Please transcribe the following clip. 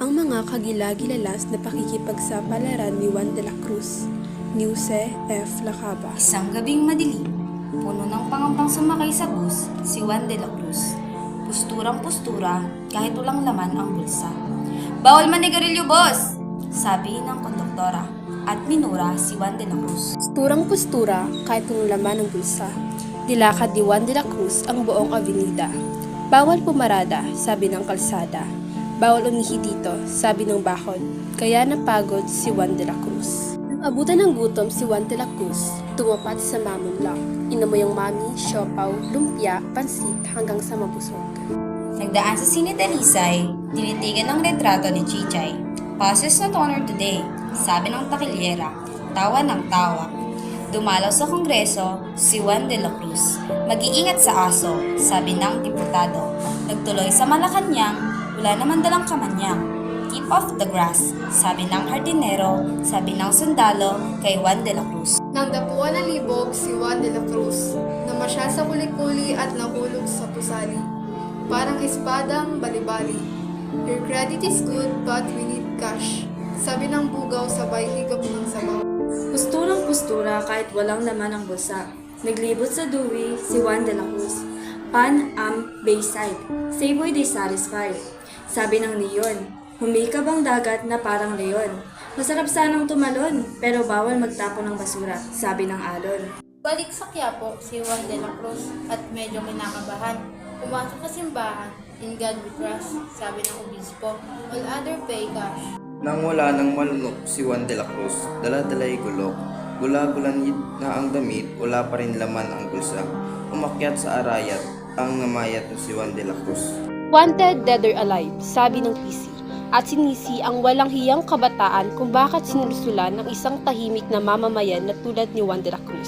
ang mga kagilagilalas na pakikipagsapalaran ni Juan de la Cruz, Niuse F. Lacaba. Isang gabing madilim, puno ng pangampang sumakay sa bus, si Juan de la Cruz. Pusturang-pustura kahit walang laman ang bulsa. Bawal manigarilyo, boss! Sabi ng konduktora at minura si Juan de la Cruz. Posturang-postura kahit kung laman ng bulsa. Nilakad ni Juan de la Cruz ang buong avenida. Bawal pumarada, sabi ng kalsada. Bawal umihi dito, sabi ng bakod. Kaya napagod si Juan de la Cruz. Nang abutan ng gutom si Juan de la Cruz, tumapat sa mamunlak. Inamoy ang mami, siopaw, lumpia, pansit hanggang sa mabusog. Nagdaan sa Sine Dalisay, tinitigan ng retrato ni Chichay. Passes not honor today, sabi ng takilyera, tawa ng tawa. Dumalaw sa kongreso si Juan de la Cruz. Mag-iingat sa aso, sabi ng diputado. Nagtuloy sa Malacanang, wala naman dalang kamanyang. Keep off the grass, sabi ng hardinero, sabi ng sundalo kay Juan de la Cruz. Nang dapuan ng libog si Juan de la Cruz, namasya sa kulikuli at nahulog sa pusali. Parang espadang balibali. Your credit is good but we need cash. Sabi ng bugaw sabay higop ng sabaw. Pusturang pustura kahit walang laman ang bulsa. Naglibot sa duwi si Juan de la Cruz. Pan am Bayside. Savoy de satisfied. Sabi ng leon, humikab ang dagat na parang leon. Masarap sanang tumalon, pero bawal magtapon ng basura, sabi ng alon. Balik sa Quiapo si Juan de la Cruz at medyo kinakabahan. Pumasok sa simbahan, in God we trust, sabi ng obispo. All other pay cash. Nang wala nang malunok si Juan de la Cruz, dala-dalay gulok. Gula-gulan na ang damit, wala pa rin laman ang bulsa. Umakyat sa arayat ang namayat na si Juan de la Cruz. Wanted dead or alive, sabi ng PC. At sinisi ang walang hiyang kabataan kung bakit sinusulan ng isang tahimik na mamamayan na tulad ni Juan de la Cruz.